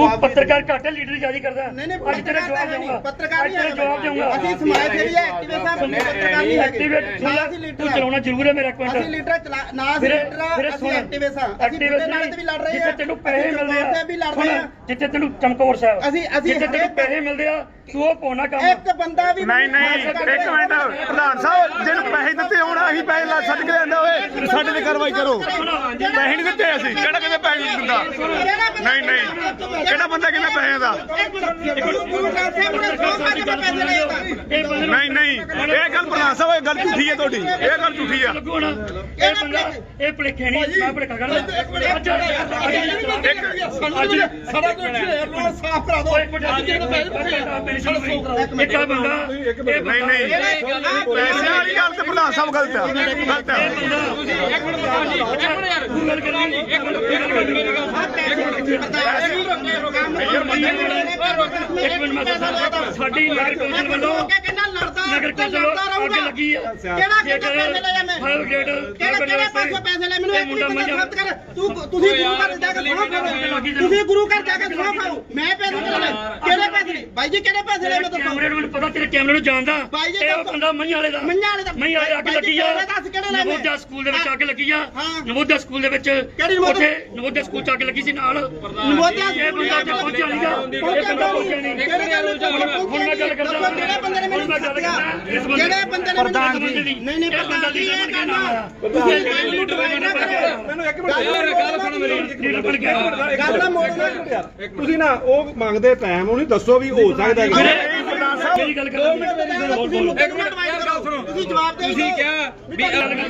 ਜਵਾਬ ਪੱਤਰਕਾਰ ਘੱਟ ਹੈ, ਲੀਡਰ ਜ਼ਿਆਦਾ ਕਰਦਾ। ਨਹੀਂ ਨਹੀਂ ਅੱਜ ਤੇਰਾ ਜਵਾਬ ਦੇਊਂਗਾ। ਪੱਤਰਕਾਰ ਅੱਜ ਤੇਰਾ ਜਵਾਬ ਦੇਊਂਗਾ। ਅਸੀਂ ਸਮਾਜ ਸੇਵੀ ਹੈ ਐਕਟਿਵਿਸਟ ਹਾਂ ਅਸੀਂ ਪੱਤਰਕਾਰ ਨਹੀਂ ਹੈਗੇ। ਐਕਟੀਵੇਟ ਲੀਡਰ ਤੂੰ। ਚਲਾਉਣਾ ਜ਼ਰੂਰ ਹੈ ਮੇਰਾ ਅਸੀਂ ਲੀਡਰ ਚਲਾ ਨਾ ਅਸੀਂ ਲੀਡਰ ਅਸੀਂ ਸੁਣ। ਐਕਟਿਵਿਸਟ ਹਾਂ ਅਸੀਂ ਬੁੱਢੇ ਨਾਲ ਵੀ ਲੜ ਰਹੇ ਜਿੱਥੇ ਹਾਂ ਤੈਨੂੰ ਪੈਸੇ ਮਿਲਦੇ ਚਮਕੌਰ ਆ। ਸਾਹਿਬ ਵੀ ਲੜ ਸੁਣ, ਰਹੇ ਹਾਂ ਜਿੱਥੇ ਤੈਨੂੰ ਚਮਕੌਰ ਸਾਹਿਬ ਅਸੀਂ- ਅਸੀਂ ਜਿੱਥੇ ਤੈਨੂੰ ਹਰੇਕ- ਪੈਸੇ ਮਿਲਦੇ ਆ ਤੂੰ ਉਹ ਪਾਉਣਾ ਕੰਮ ਇੱਕ ਬੰਦਾ ਵੀ ਨਹੀਂ ਨਹੀਂ ਇੱਕ ਮਿੰਟ ਪ੍ਰਧਾਨ ਸਾਹਿਬ ਜਿਹਨੂੰ ਪੈਸੇ ਦਿੱਤੇ ਹੋਣ ਅਸੀਂ ਪੈਸੇ ਲਾ ਛੱਡ ਕੇ ਜਾਂਦਾ ਓਏ। ਸਾਡੇ ਤੇ ਕਾਰਵਾਈ ਕਰੋ। ਪੈਸੇ ਨਹੀਂ ਦਿੱਤੇ ਅਸੀਂ। ਕਿਹੜਾ ਕਹਿੰਦੇ ਪੈਸੇ ਨਹੀਂ ਦਿੰਦਾ? ਨਹੀਂ ਨਹੀਂ। ਕਿਹੜਾ ਬੰਦਾ ਕਹਿੰਦਾ ਪੈਸੇ ਦਾ? ਨਹੀਂ ਨਹੀਂ। ਇਹ ਗੱਲ ਪ੍ਰਧਾਨ ਸਾਹਿਬ ਇਹ ਗੱਲ ਝੂਠੀ ਹੈ ਤੁਹਾਡੀ। ਇਹ ਗੱਲ ਝੂਠੀ ਆ। ਇਹ ਬੰਦਾ ਇਹ ਭਲੇਖੇ ਨਹੀਂ ਮੈਂ ਭਲੇਖਾ ਕਰਦਾ। ਅੱਜ ਅੱਜ ਸਾਡਾ ਕੁਝ ਸਾਫ਼ ਕਰਾ ਦਿਓ। ਇੱਕ ਬੰਦਾ ਇਹ ਨਹੀਂ ਨਹੀਂ। ਪੈਸੇ ਪ੍ਰਧਾਨ ਸਾਹਿਬ ਗਲਤ ਆ ਗਲਤ ਆ ਸਾਡੀ ਨਗਰ ਕੌਂਸਲ ਵੱਲੋਂ ਨਗਰ ਕੌਂਸਲ ਅੱਗ ਲੱਗੀ ਆ ਕਿਹੜਾ ਕਿਹੜਾ ਪੈਸੇ ਲਏ ਮੈਂ? ਫਾਇਰ ਬ੍ਰਿਗੇਡ ਕਿਹੜਾ ਕਿਹੜਾ ਪਾਸੋਂ ਪੈਸੇ ਲੈ? ਮੈਨੂੰ ਇੱਕ ਮਿੰਟ ਸਬਤ ਕਰ। ਤੂੰ ਤੁਸੀਂ ਗੁਰੂ ਘਰ ਜਾ ਕੇ ਸੁਣੋ ਕਰੋ ਤੁਸੀਂ ਗੁਰੂ ਘਰ ਜਾ ਕੇ ਸੁਣੋ ਕਰੋ ਮੈਂ ਪੈਸੇ ਕਿਹੜੇ ਕਿਹੜੇ ਪੈਸੇ ਬਾਈ ਜੀ ਕਿਹੜੇ ਪੈਸੇ ਲੈ ਮੈਂ ਦੱਸੋ ਕੈਮਰੇ ਨੂੰ ਪਤਾ ਤੇਰੇ ਕੈਮਰੇ ਨੂੰ ਜਾਣਦਾ ਇਹ। ਬੰਦਾ ਮਈਆਂ ਵਾਲੇ ਦਾ। ਮਈਆਂ ਵਾਲੇ ਦਾ। ਮਈਆਂ ਵਾਲੇ ਅੱਗ ਲੱਗੀ ਆ? ਨਵੋਦਿਆ ਸਕੂਲ ਦੇ ਵਿੱਚ ਅੱਗ ਲੱਗੀ ਆ। ਨਵੋਦਿਆ ਸਕੂਲ ਦੇ ਵਿੱਚ? ਉੱਥੇ ਨਵੋਦਿਆ ਸਕੂਲ ਚ ਅੱਗ ਲੱਗੀ ਸੀ ਨਾਲ। ਨਵੋਦਿਆ ਇਹ ਬੰਦਾ ਅੱਜ ਪਹੁੰਚਿਆ ਨਹੀਂਗਾ ਇਹ ਬੰਦਾ ਪਹੁੰਚਿਆ ਨਹੀਂ ਹੁਣ ਮੈਂ ਗੱਲ ਕਰਦਾ। ਕਿਹੜੇ ਬੰਦੇ ਨੇ ਮੈਂ ਗੱਲ ਸੱਦਿਆ ਕਰਦਾ ਇਸ ਬੰਦੇ ਕਿਹੜੇ ਬੰਦੇ ਨੇ ਪ੍ਰਧਾਨ ਜੀ। ਨਹੀਂ ਨਹੀਂ ਪ੍ਰਧਾਨ ਜੀ ਇਹ ਕਰਨਾ ਨਾ ਤੁਸੀਂ ਮੈਨੂੰ ਡਿਵਾਈਡ ਨਾ ਕਰੋ। ਮੈਨੂੰ ਇੱਕ ਮਿੰਟ ਗੱਲ ਸੁਣ ਮੇਰੀ। ਗੱਲ ਨਾ ਮੋੜਨਾ ਤੁਸੀਂ ਨਾ ਉਹ ਮੰਗਦੇ ਟਾਈਮ ਉਹਨੂੰ ਦੱਸੋ ਵੀ ਹੋ ਸਕਦਾ ਕਿ ਵੀਰੇ, ਮੇਰੀ ਗੱਲ ਕਰ। ਤੁਸੀਂ ਜਵਾਬ ਦੇ ਤੁਸੀਂ ਕਿਹਾ ਵੀ ਗੱਲ ਕਰ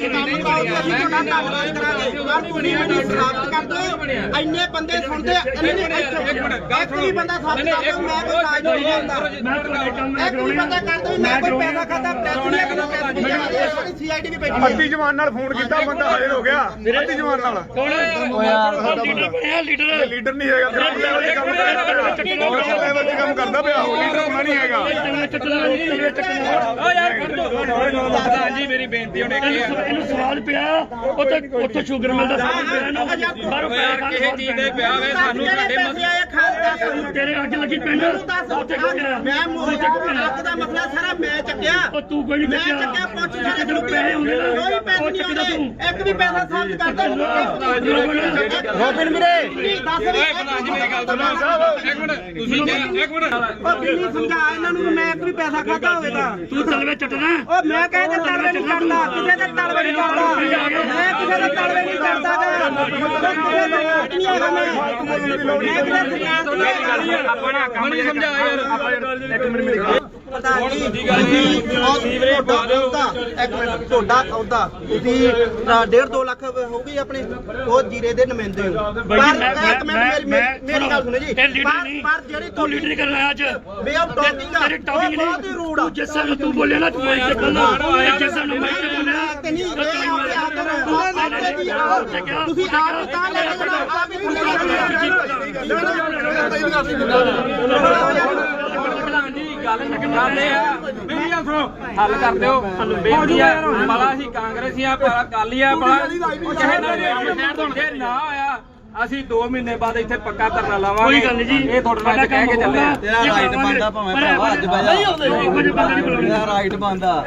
ਇੰਨੇ ਬੰਦੇ ਸੁਣਦੇ ਇੰਨੇ ਇੱਕ ਵੀ ਬੰਦਾ ਸਾਬਤ ਕਰ ਦਿਓ ਮੈਂ ਕੋਈ ਰਾਜ ਨਹੀਂ ਹੁੰਦਾ ਮੈਂ ਤੁਹਾਡੇ ਕੰਮ ਇੱਕ ਵੀ ਬੰਦਾ ਕਰ ਦਿਓ ਵੀ ਮੈਂ ਕੋਈ ਪੈਸਾ ਖਾਦਾ ਪ੍ਰੈਸ ਨਹੀਂ ਕਰਨਾ ਪੈਸੇ ਨਹੀਂ ਸਾਡੀ ਸੀਆਈਡੀ ਵੀ ਬੈਠੀ ਅੱਧੀ ਜਵਾਨ ਨਾਲ ਫੋਨ ਕੀਤਾ ਬੰਦਾ ਹਾਜ਼ਰ ਹੋ ਗਿਆ। ਅੱਧੀ ਜਵਾਨ ਨਾਲ। ਕੌਣ ਲੀਡਰ ਬਣਿਆ ਲੀਡਰ ਲੀਡਰ ਨਹੀਂ ਹੈਗਾ ਗਰਾਊਂਡ ਲੈਵਲ ਤੇ ਕੰਮ ਕਰਦਾ। ਪਿਆ ਗਰਾਊਂਡ ਲੈਵਲ ਤੇ ਕੰਮ ਕਰਦਾ ਪਿਆ ਉਹ ਲੀਡਰ ਹੋਣਾ ਨਹੀਂ ਹੈਗਾ ਪ੍ਰਧਾਨ ਜੀ। ਮੇਰੀ ਬੇਨਤੀ ਹੁਣ ਇੱਕ ਹੀ ਹੈ। ਇਹਨੂੰ ਸਵਾਲ ਪਿਆ ਉੱਥੇ ਉੱਥੇ ਸ਼ੂਗਰ ਮਿਲਦਾ ਸਵਾਲ ਪਿਆ ਇਹਨੂੰ ਬਾਹਰੋਂ ਪਿਆ ਕਿਸੇ ਚੀਜ਼ ਦੇ ਪਿਆ ਹੋਵੇ ਸਾਨੂੰ ਸਾਡੇ ਪੈਸੇ ਖਾਦ ਤੇਰੇ ਅੱਗ ਲੱਗੀ ਪਿੰਡ। ਉੱਥੇ ਕਿਉਂ ਗਿਆ। ਮੈਂ ਮੋਹ ਅੱਗ ਦਾ ਮਸਲਾ ਸਾਰਾ ਮੈਂ ਚੱਕਿਆ। ਉਹ ਤੂੰ ਕੋਈ ਨਹੀਂ ਮੈਂ ਚੱਕਿਆ। ਚੱਕਿਆ ਪੁੱਛ ਸਾਰੇ ਤੈਨੂੰ ਪੈਸੇ ਹੁੰਦੇ ਨਾ। ਕੋਈ ਪੈਸੇ ਨਹੀਂ ਆਉਂਦੇ। ਤੂੰ। ਇੱਕ ਵੀ ਪੈਸਾ ਸਾਬਤ ਕਰ ਦੋ। ਰੋਬਿਨ ਵੀਰੇ। ਦੱਸ ਵੀ ਪ੍ਰਧਾਨ ਜੀ ਮੇਰੀ ਗੱਲ ਸੁਣੋ। ਇੱਕ ਮਿੰਟ ਤੁਸੀਂ ਇੱਕ ਮਿੰਟ। ਉਹ ਕਿੰਨੀ ਸਮਝਾ ਇਹਨਾਂ ਨੂੰ ਵੀ ਮੈਂ ਇੱਕ ਵੀ ਪੈਸਾ ਖਾਦਾ ਹੋਵੇ ਤਾਂ। ਤੂੰ ਤਲਵੇ ਚੱਟਣਾ। ਉਹ ਮੈਂ ਕਹਿੰਦਾ ਤਲਵੇ ਨਹੀਂ ਕਰਦਾ। ਕਿਸੇ ਦੇ ਤਲਵੇ ਨਹੀਂ ਕਰਦਾ ਮੈਂ ਕਿਸੇ ਦੇ ਤਲਵੇ ਨਹੀਂ ਕਰਦਾ ਮੈਂ ਨਹੀਂ ਮੈਂ ਮੈਂ ਆਪਣਾ ਨਹੀਂ ਸਮਝਾ ਯਾਰ ਪ੍ਰਧਾਨ ਜੀ ਤੁਸੀਂ ਤੁਹਾਡਾ ਅਹੁਦਾ ਇੱਕ ਮਿੰਟ ਤੁਹਾਡਾ ਅਹੁਦਾ ਤੁਸੀਂ 1.5 2 ਲੱਖ ਹੋਊਗੀ ਆਪਣੇ ਉਹ ਜੀਰੇ ਦੇ ਨੁਮਾਇੰਦੇ ਹੋ ਪਰ ਮੈਂ- ਇੱਕ ਮੇਰੀ- ਮੈਂ- ਗੱਲ ਸੁਣੋ ਜੀ ਪਰ ਜਿਹੜੀ ਤੂੰ ਲੀਡਰ ਕਰਨਾ ਅੱਜ ਵੇ ਟਾਕਿੰਗ ਤੇਰੀ ਟਾਕਿੰਗ ਬਹੁਤ ਹੀ ਰੂਡ ਆ ਤੂੰ ਜਿਸ ਤੂੰ ਬੋਲਿਆ ਨਾ ਤੂੰ ਬੋਲਦਾ ਇਹ ਜਿਸ ਤੇ ਬੋਲਿਆ ਤੇ ਨਹੀਂ ਤੁਸੀਂ ਆਪ ਤਾਂ ਲੈ ਕੇ ਆਪ ਹੀ ਹੱਲ ਕਰ ਦਿਓ ਬੇਨਤੀ ਆ ਭਲਾ ਅਸੀਂ ਕਾਂਗਰਸੀ ਆ ਭਲਾ ਕਾਲੀ ਆ ਭਲਾ ਨਾਲ ਵੀ ਜੇ ਨਾ ਆਇਆ ਅਸੀਂ 2 ਮਹੀਨੇ ਬਾਅਦ ਇੱਥੇ ਪੱਕਾ ਧਰਨਾ ਲਾਵਾਂਗੇ ਕੋਈ ਗੱਲ ਨਹੀਂ ਜੀ ਇਹ ਤੁਹਾਡੇ ਨਾਲ ਕਹਿ ਕੇ ਚੱਲੇ ਆ। ਤੇਰਾ ਰਾਈਟ ਬੰਦਾ ਭਾਵੇਂ ਭਰਾਵਾ ਅੱਜ ਬਜਾ ਨਹੀਂ ਆਉਂਦੇ ਬੰਦਾ। ਨਹੀਂ ਬੁਲਾਉਣਾ ਰਾਈਟ ਬੰਦਾ